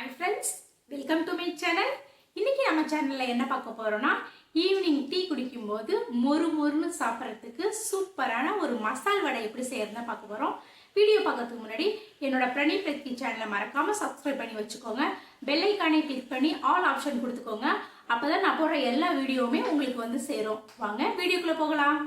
Hi friends welcome to my channel இன்னைக்கு நம்ம சேனலில் என்ன பார்க்க போகிறோன்னா ஈவினிங் டீ குடிக்கும்போது மொறு மொறுன்னு சாப்பிட்றதுக்கு சூப்பரான ஒரு மசால் வடை எப்படி செய்யறதுன்னு பார்க்க போகிறோம் வீடியோ பார்க்கறதுக்கு முன்னாடி என்னோட பிரணீத் பிரத்தி சேனலை மறக்காமல் சப்ஸ்கிரைப் பண்ணி வச்சுக்கோங்க. பெல்லைக்கானே கிளிக் பண்ணி ஆல் ஆப்ஷன் கொடுத்துக்கோங்க. அப்போ தான் நான் போடுற எல்லா வீடியோவுமே உங்களுக்கு வந்து சேரும். வாங்க வீடியோக்குள்ளே போகலாம்.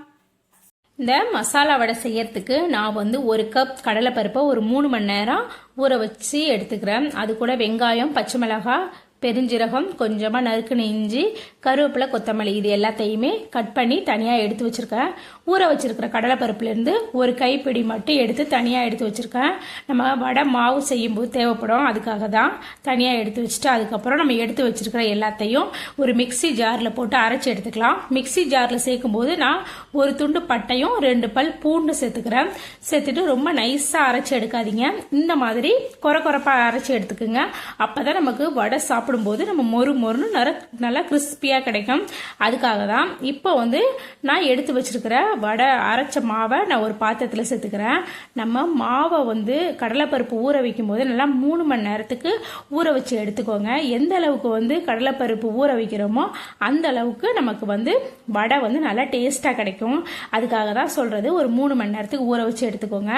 இந்த மசாலா வடை செய்யறதுக்கு நான் வந்து ஒரு கப் கடலைப்பருப்பை ஒரு மூணு மணி நேரம் ஊற வச்சு எடுத்துக்கிறேன். அது கூட வெங்காயம் பச்சை மிளகாய் பெருஞ்சீரகம் கொஞ்சமாக நறுக்குன இஞ்சி கருவேப்பிலை கொத்தமல்லி இது எல்லாத்தையுமே கட் பண்ணி தனியாக எடுத்து வச்சுருக்கேன். ஊற வச்சுருக்கிற கடலைப்பருப்புலேருந்து ஒரு கைப்பிடி மட்டும் எடுத்து தனியாக எடுத்து வச்சுருக்கேன். நம்ம வடை மாவு செய்யும்போது தேவைப்படும் அதுக்காக தான் தனியாக எடுத்து வச்சுட்டு அதுக்கப்புறம் நம்ம எடுத்து வச்சிருக்கிற எல்லாத்தையும் ஒரு மிக்ஸி ஜாரில் போட்டு அரைச்சி எடுத்துக்கலாம். மிக்ஸி ஜாரில் சேர்க்கும்போது நான் ஒரு துண்டு பட்டையும் ரெண்டு பல் பூண்டு சேர்த்துக்கிறேன். சேர்த்துட்டு ரொம்ப நைஸாக அரைச்சி எடுக்காதீங்க. இந்த மாதிரி குறை குறைப்பாக அரைச்சி எடுத்துக்கோங்க. அப்போ தான் நமக்கு வடை சாப்பிடும்போது நம்ம மொறு மொறுன்னு நிற நல்லா கிறிஸ்பியாக கிடைக்கும். அதுக்காக தான் இப்போ வந்து நான் எடுத்து வச்சுருக்கிற வடை அரைச்ச மாவை நான் ஒரு பாத்திரத்தில் சேர்த்துக்கிறேன். நம்ம மாவை வந்து கடலைப்பருப்பு ஊற வைக்கும் போது நல்லா மூணு மணி நேரத்துக்கு ஊற வச்சு எடுத்துக்கோங்க. எந்த அளவுக்கு வந்து கடலைப்பருப்பு ஊற வைக்கிறோமோ அந்த அளவுக்கு நமக்கு வந்து வடை வந்து நல்லா டேஸ்ட்டாக கிடைக்கும். அதுக்காக தான் சொல்கிறது ஒரு மூணு மணி நேரத்துக்கு ஊற வச்சு எடுத்துக்கோங்க.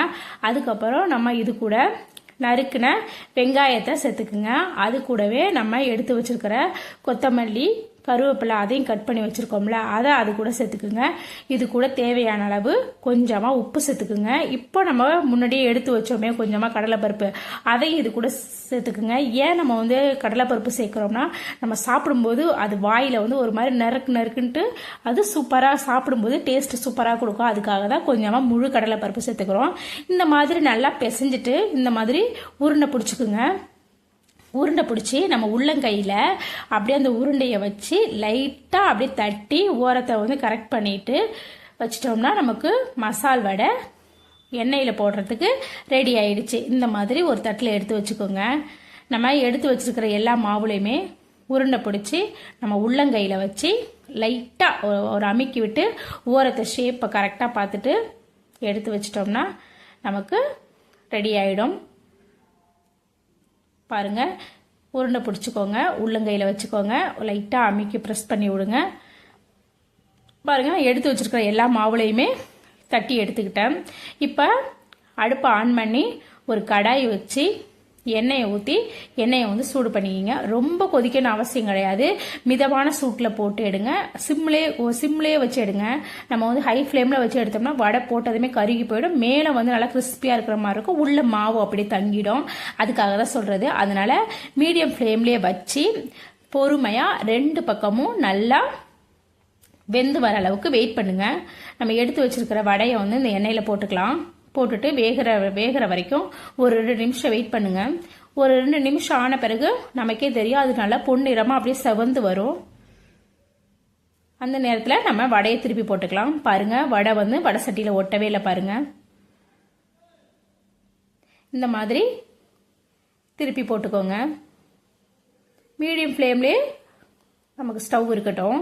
அதுக்கப்புறம் நம்ம இது கூட நறுக்குன வெங்காயத்தை சேர்த்துக்குங்க அது கூடவே நம்ம எடுத்து வச்சிருக்கிற கொத்தமல்லி கருவேப்பிலை அதையும் கட் பண்ணி வச்சுருக்கோம்ல அதை அது கூட சேர்த்துக்குங்க. இது கூட தேவையான அளவு கொஞ்சமாக உப்பு சேர்த்துக்குங்க. இப்போ நம்ம முன்னாடியே எடுத்து வச்சோமே கொஞ்சமாக கடலைப்பருப்பு அதையும் இது கூட சேர்த்துக்குங்க. ஏன் நம்ம வந்து கடலைப்பருப்பு சேர்க்குறோம்னா நம்ம சாப்பிடும்போது அது வாயில் வந்து ஒரு மாதிரி நறுக்கு நறுக்குன்ட்டு அது சூப்பராக சாப்பிடும்போது டேஸ்ட்டு சூப்பராக கொடுக்கும். அதுக்காக தான் கொஞ்சமாக முழு கடலைப்பருப்பு சேர்த்துக்கிறோம். இந்த மாதிரி நல்லா பிசைஞ்சிட்டு இந்த மாதிரி உருண்டை பிடிச்சிக்குங்க. உருண்டை பிடிச்சி நம்ம உள்ளங்கையில் அப்படியே அந்த உருண்டையை வச்சு லைட்டாக அப்படியே தட்டி ஓரத்தை வந்து கரெக்ட் பண்ணிட்டு வச்சிட்டோம்னா நமக்கு மசால் வடை எண்ணெயில் போடுறதுக்கு ரெடி ஆயிடுச்சு. இந்த மாதிரி ஒரு தட்டில் எடுத்து வச்சுக்கோங்க. நம்ம எடுத்து வச்சுருக்கிற எல்லா மாவுலையுமே உருண்டை பிடிச்சி நம்ம உள்ளங்கையில் வச்சு லைட்டாக ஒரு அமுக்கி விட்டு ஓரத்தை ஷேப்பை கரெக்டாக பார்த்துட்டு எடுத்து வச்சிட்டோம்னா நமக்கு ரெடி ஆகிடும் பாருங்கள் உருண்டை பிடிச்சிக்கோங்க. உள்ளங்கையில் வச்சுக்கோங்க. லைட்டாக அமுக்கி ப்ரெஸ் பண்ணி விடுங்க. பாருங்கள் எடுத்து வச்சுருக்கிற எல்லா மாவுலையுமே தட்டி எடுத்துக்கிட்டேன். இப்போ அடுப்பை ஆன் பண்ணி ஒரு கடாய் வச்சு எண்ணெயை ஊற்றி எண்ணெயை வந்து சூடு பண்ணிக்கிங்க. ரொம்ப கொதிக்கணும் அவசியம் கிடையாது. மிதமான சூட்டில் போட்டு எடுங்க. சிம்லே சிம்லேயே வச்சு எடுங்க. நம்ம வந்து ஹை ஃப்ளேமில் வச்சு எடுத்தோம்னா வடை போட்டதுமே கருகி போயிடும். மேலே வந்து நல்லா கிறிஸ்பியாக இருக்கிற மாதிரி இருக்கும். உள்ள மாவு அப்படியே தங்கிடும். அதுக்காக தான் சொல்கிறது அதனால் மீடியம் ஃப்ளேம்லேயே வச்சு பொறுமையாக ரெண்டு பக்கமும் நல்லா வெந்து வர அளவுக்கு வெயிட் பண்ணுங்கள் நம்ம எடுத்து வச்சுருக்கிற வடையை வந்து இந்த எண்ணெயில் போட்டுக்கலாம். போட்டுட்டு வேகிற வேகிற வரைக்கும் ஒரு ரெண்டு நிமிஷம் வெயிட் பண்ணுங்க. ஒரு ரெண்டு நிமிஷம் ஆன பிறகு நமக்கே தெரியும் அது நல்லா பொன்னிறமாக அப்படியே செவந்து வரும். அந்த நேரத்தில் நம்ம வடையை திருப்பி போட்டுக்கலாம். பாருங்கள் வடை வந்து வடை சட்டியில் ஒட்டவே இல்லை பாருங்கள் இந்த மாதிரி திருப்பி போட்டுக்கோங்க. மீடியம் ஃப்ளேம்லேயே நமக்கு ஸ்டவ் இருக்கட்டும்.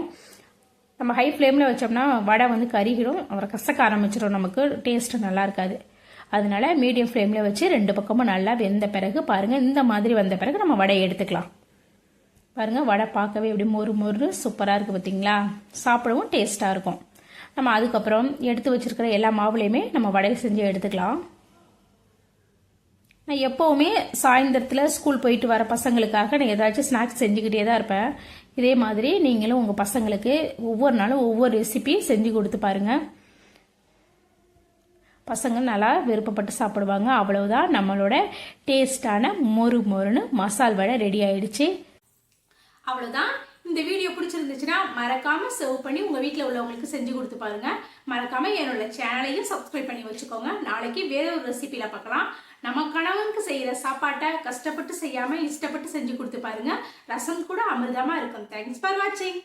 நம்ம ஹை ஃப்ளேமில் வச்சோம்னா வடை வந்து கருகிடும். அப்புறம் கசக்க ஆரம்பிச்சிடும் நமக்கு. டேஸ்ட்டு நல்லா இருக்காது. அதனால மீடியம் ஃப்ளேமில் வச்சு ரெண்டு பக்கமும் நல்லா வெந்த பிறகு பாருங்கள் இந்த மாதிரி வந்த பிறகு நம்ம வடையை எடுத்துக்கலாம். பாருங்கள் வடை பார்க்கவே எப்படி மொறு மொறு சூப்பராக இருக்குது பார்த்தீங்களா சாப்பிடவும் டேஸ்ட்டாக இருக்கும். நம்ம அதுக்கப்புறம் எடுத்து வச்சுருக்கிற எல்லா மாவுலையுமே நம்ம வடையை செஞ்சு எடுத்துக்கலாம். நான் எப்போவுமே சாயந்தரத்தில் ஸ்கூல் போயிட்டு வர பசங்களுக்காக நான் ஏதாச்சும் ஸ்நாக்ஸ் செஞ்சுக்கிட்டே தான் இருப்பேன். இதே மாதிரி நீங்களும் உங்கள் பசங்களுக்கு ஒவ்வொரு நாளும் ஒவ்வொரு ரெசிபி செஞ்சு கொடுத்து பாருங்கள் பசங்க நல்லா விருப்பப்பட்டு சாப்பிடுவாங்க. அவ்வளவுதான். நம்மளோட டேஸ்டான மொறு மொறுன்னு மசால் வடை ரெடி ஆயிடுச்சு. அவ்வளோதான் இந்த வீடியோ பிடிச்சிருந்துச்சுன்னா மறக்காம சர்வ் பண்ணி உங்க வீட்டில் உள்ளவங்களுக்கு செஞ்சு கொடுத்து பாருங்க. மறக்காம என்னோட சேனலையும் சப்ஸ்கிரைப் பண்ணி வச்சுக்கோங்க. நாளைக்கு வேற ஒரு ரெசிபியில பார்க்கலாம். நம்ம கணவனுக்கு செய்யற சாப்பாட்டை கஷ்டப்பட்டு செய்யாம இஷ்டப்பட்டு செஞ்சு கொடுத்து பாருங்க. ரசம் கூட அமிர்தமா இருக்கும். தேங்க்ஸ் ஃபார் வாட்சிங்